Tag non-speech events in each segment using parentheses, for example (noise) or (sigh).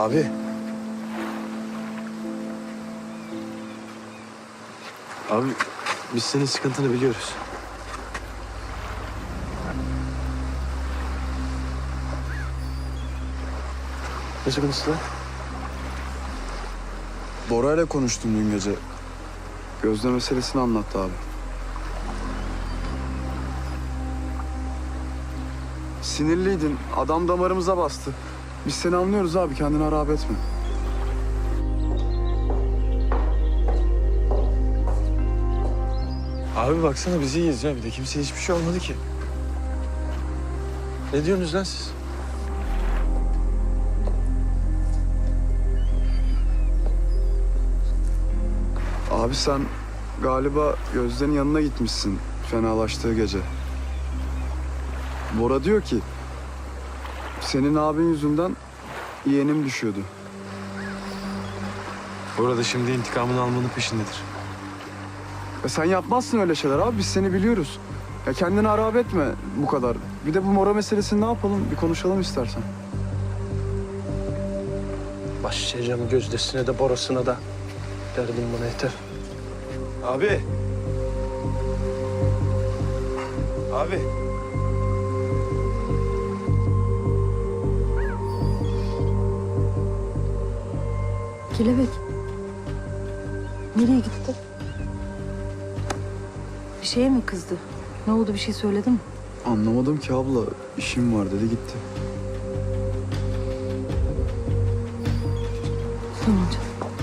Abi. Abi biz senin sıkıntını biliyoruz. Ne sıkıntısı lan? Bora ile konuştum dün gece. Gözde meselesini anlattı abi. Sinirliydin. Adam damarımıza bastı. Biz seni anlıyoruz abi. Kendini harap etme. Abi baksana biz iyiyiz ya. Bir de kimseye hiçbir şey olmadı ki. Ne diyorsunuz lan siz? Abi sen galiba Gözde'nin yanına gitmişsin fenalaştığı gece. Bora diyor ki senin abin yüzünden yeğenim düşüyordu. Burada şimdi intikamını almanın peşindedir. Ya sen yapmazsın öyle şeyler abi. Biz seni biliyoruz. Ya kendini harap etme bu kadar. Bir de bu mora meselesini ne yapalım? Bir konuşalım istersen. Başlayacağım gözdesine de borasına da. Derdim bana yeter. Abi. Abi. Kelebek. Nereye gitti? Bir şeye mi kızdı? Ne oldu bir şey söyledi mi? Anlamadım ki abla. İşim var dedi gitti. Tamam canım.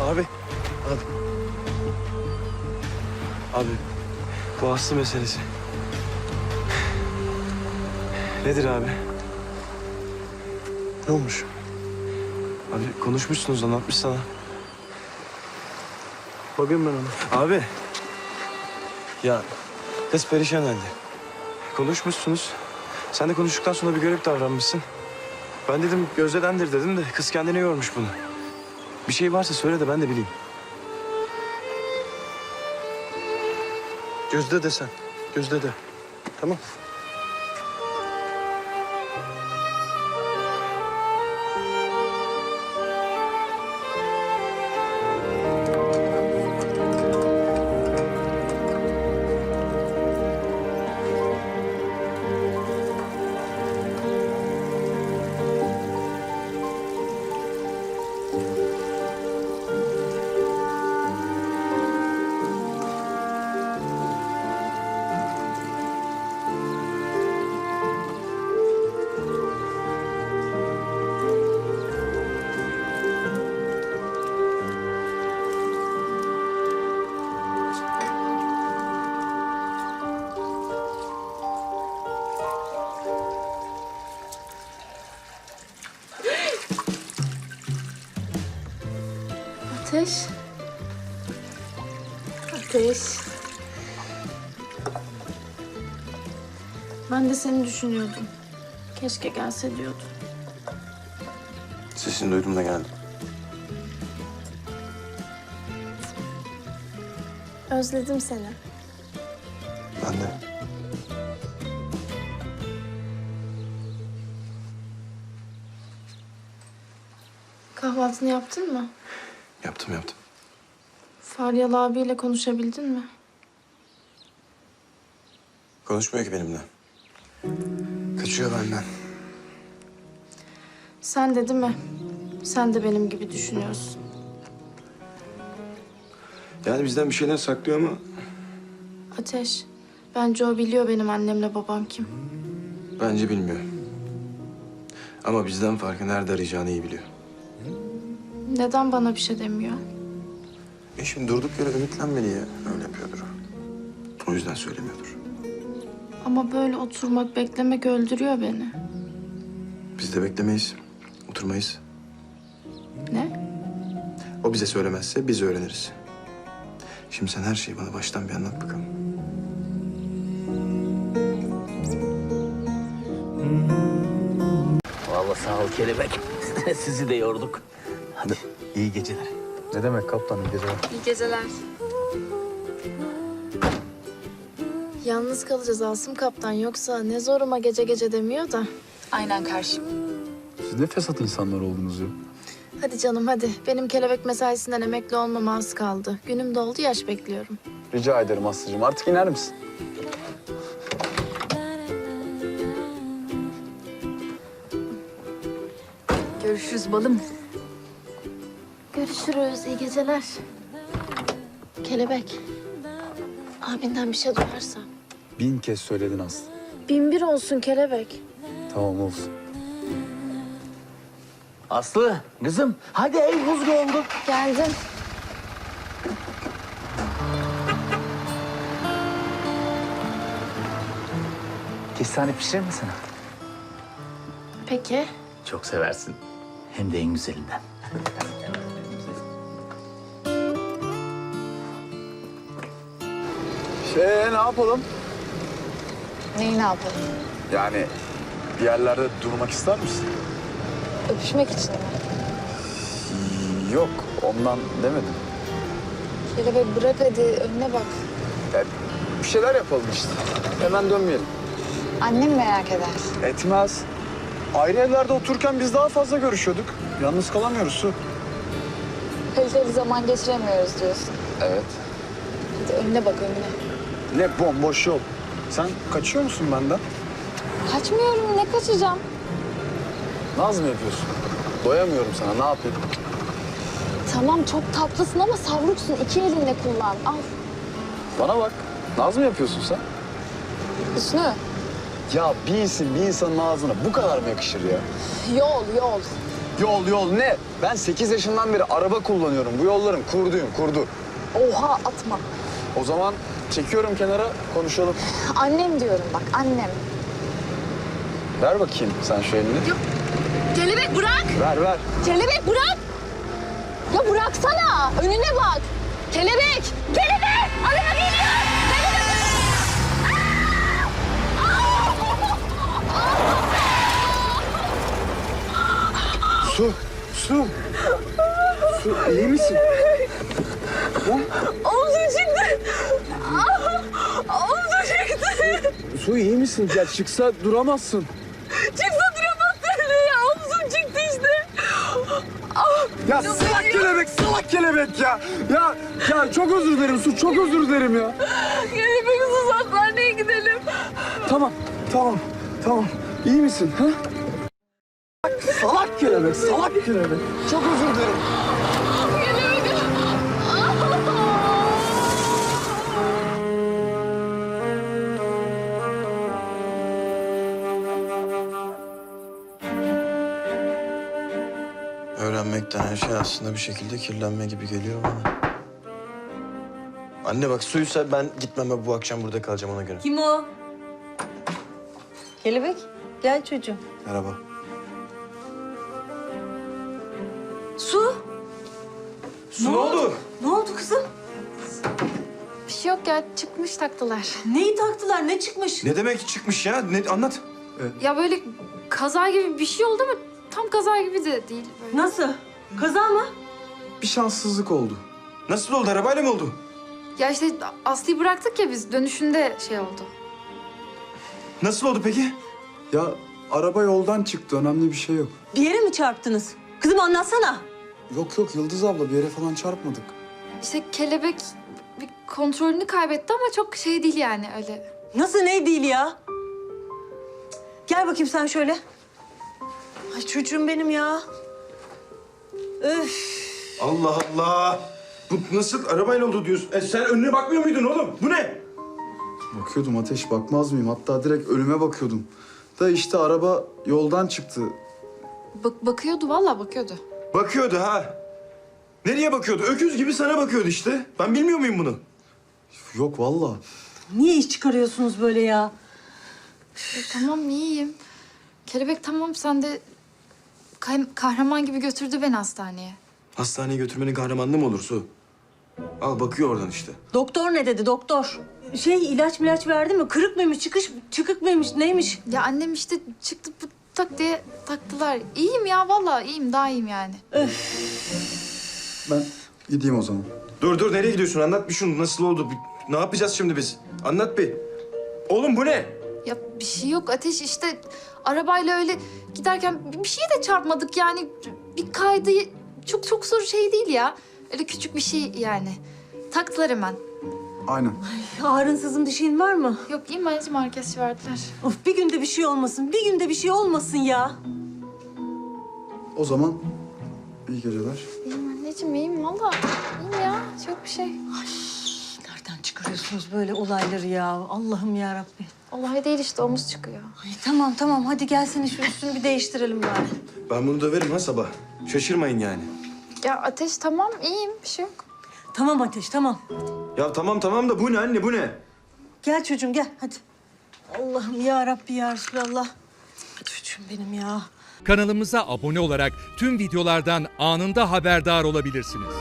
Abi. Abi. Abi. Bu Aslı meselesi. Nedir abi? Ne olmuş? Abi konuşmuşsunuz anlatmış sana. Bakayım ben ona. Abi. Ya kız perişan halde. Konuşmuşsunuz. Sen de konuştuktan sonra bir garip davranmışsın. Ben dedim Gözde'dendir dedim de kız kendine yormuş bunu. Bir şey varsa söyle de ben de bileyim. Gözde de sen. Gözde de. Tamam. Ateş. Ateş. Ben de seni düşünüyordum. Keşke gelse diyordum. Sesini duydum da geldim. Özledim seni. Ben de. Kahvaltını yaptın mı? Yaptım yaptım. Faryalı abiyle konuşabildin mi? Konuşmuyor ki benimle. Kaçıyor benden. Sen de değil mi? Sen de benim gibi düşünüyorsun. Yani bizden bir şeyler saklıyor ama Ateş. Bence o biliyor benim annemle babam kim. bence bilmiyor. Ama bizden farkı nerede arayacağını iyi biliyor. Neden bana bir şey demiyor? E şimdi durduk yere ümitlenmeli ya. Öyle yapıyordur o. O yüzden söylemiyordur. Ama böyle oturmak, beklemek öldürüyor beni. Biz de beklemeyiz. Oturmayız. Ne? O bize söylemezse biz öğreniriz. Şimdi sen her şeyi bana baştan bir anlat bakalım. Vallahi sağ ol kelebek. (laughs) Sizi de yorduk. Hadi iyi geceler. Ne demek kaptan? Bir gece İyi geceler. Yalnız kalacağız Asım Kaptan. Yoksa ne zoruma gece gece demiyor da. Aynen karşım. Siz ne fesat insanlar oldunuz ya. Hadi canım hadi. Benim kelebek mesaisinden emekli olmama az kaldı. Günüm doldu yaş bekliyorum. Rica ederim Aslı'cığım. Artık iner misin? Görüşürüz balım. Görüşürüz. iyi geceler. Kelebek. Abinden bir şey duyarsa. Bin kez söyledin Aslı. Bin bir olsun kelebek. Tamam olsun. Aslı kızım hadi ev buz oldu. Geldim. Kestane pişirir misin? Peki. Çok seversin. Hem de en güzelinden. Şey ne yapalım? Neyi ne yapalım? Yani bir yerlerde durmak ister misin? Öpüşmek için mi? Yok ondan demedim. Kelebek bırak hadi önüne bak. Ya, bir şeyler yapalım işte. Hemen dönmeyelim. Annem merak eder. Etmez. Ayrı evlerde otururken biz daha fazla görüşüyorduk. Yalnız kalamıyoruz Su. Kaliteli zaman geçiremiyoruz diyorsun. Evet. Hadi önüne bak önüne. Ne bomboş yol. Sen kaçıyor musun benden? Kaçmıyorum ne kaçacağım? Naz mı yapıyorsun? Doyamıyorum sana ne yapayım? Tamam çok tatlısın ama savruksun. İki elinle kullan. Al. Bana bak. Naz mı yapıyorsun sen? Hüsnü. Ya bir isim bir insanın ağzına bu kadar mı yakışır ya? Yol yol. Yol yol ne? Ben 8 yaşından beri araba kullanıyorum. Bu yolların kurduyum kurdu. Oha atma. O zaman çekiyorum kenara konuşalım. Annem diyorum bak annem. Ver bakayım sen şu elini. Kelebek bırak. Ver ver. Kelebek bırak. Ya bıraksana. Önüne bak. Kelebek. Kelebek. Araba geliyor. Su, su. Su iyi misin? Omzum çıktı. Omzum çıktı. Su iyi misin? Ya çıksa duramazsın. Çıksa duramazsın ya. Omzum çıktı işte. Ya salak kelebek, salak kelebek ya. Ya, ya çok özür dilerim Su, çok özür dilerim ya. Kelebek sus hastaneye gidelim. Tamam, tamam, tamam. İyi misin? Ha? Salak kelebek, salak kelebek. Çok özür dilerim. Öğrenmek denen şey aslında bir şekilde kirlenme gibi geliyor bana. Anne bak suysa ben gitmem bu akşam burada kalacağım ona göre. Kim o? Kelebek, gel çocuğum. Merhaba. Su, Su ne oldu? ne oldu kızım? Bir şey yok ya çıkmış taktılar. Neyi taktılar, ne çıkmış? Ne demek çıkmış ya? Ne, anlat. Ya böyle kaza gibi bir şey oldu ama tam kaza gibi de değil. Böyle. Nasıl? Kaza mı? Bir şanssızlık oldu. Nasıl oldu? Arabayla mı oldu? Ya işte Aslı'yı bıraktık ya biz dönüşünde şey oldu. Nasıl oldu peki? Ya araba yoldan çıktı, önemli bir şey yok. Bir yere mi çarptınız? Kızım anlatsana. Yok yok Yıldız abla bir yere falan çarpmadık. İşte kelebek bir kontrolünü kaybetti ama çok şey değil yani öyle. Nasıl ne değil ya? Gel bakayım sen şöyle. Ay çocuğum benim ya. Öf. Allah Allah. Bu nasıl arabayla oldu diyorsun? E sen önüne bakmıyor muydun oğlum? Bu ne? Bakıyordum Ateş, bakmaz mıyım? Hatta direkt önüme bakıyordum. Da işte araba yoldan çıktı. Bak bakıyordu vallahi bakıyordu. Bakıyordu ha. Nereye bakıyordu? Öküz gibi sana bakıyordu işte. Ben bilmiyor muyum bunu? Yok vallahi. Niye iş çıkarıyorsunuz böyle ya? E, tamam iyiyim. Kelebek tamam sen de kay- kahraman gibi götürdü beni hastaneye. Hastaneye götürmenin kahramanlığı mı olur Su? Al bakıyor oradan işte. Doktor ne dedi doktor? Şey ilaç milaç verdi mi? Kırık mıymış, çıkış, çıkık mıymış, neymiş? Ya annem işte çıktı bu tak diye taktılar. İyiyim ya vallahi iyiyim daha iyiyim yani. Ben gideyim o zaman. Dur dur nereye gidiyorsun? Anlat bir şunu. Nasıl oldu? Bir- Ne yapacağız şimdi biz? Anlat bir. Oğlum bu ne? Ya bir şey yok Ateş işte Arabayla öyle giderken bir şeye de çarpmadık yani. Bir kaydı çok çok zor şey değil ya. Öyle küçük bir şey yani. Taktılar hemen. Aynen. Ağrın sızın bir şeyin var mı? Yok imajı markesi verdiler. Of bir günde bir şey olmasın. Bir günde bir şey olmasın ya. O zaman iyi geceler. İyiyim anneciğim iyiyim valla. İyiyim ya çok bir şey. Nereden çıkarıyorsunuz böyle olayları ya? Allah'ım ya Rabbi. Olay değil işte omuz çıkıyor. Ay, tamam tamam hadi gelsene şu üstünü bir değiştirelim bari. Ben bunu döverim ha sabah. Şaşırmayın yani. Ya Ateş tamam iyiyim bir şey yok. Tamam Ateş tamam. Ya tamam tamam da bu ne anne bu ne? Gel çocuğum gel hadi. Allah'ım ya Rabbi ya Resulallah. Çocuğum benim ya. Kanalımıza abone olarak tüm videolardan anında haberdar olabilirsiniz.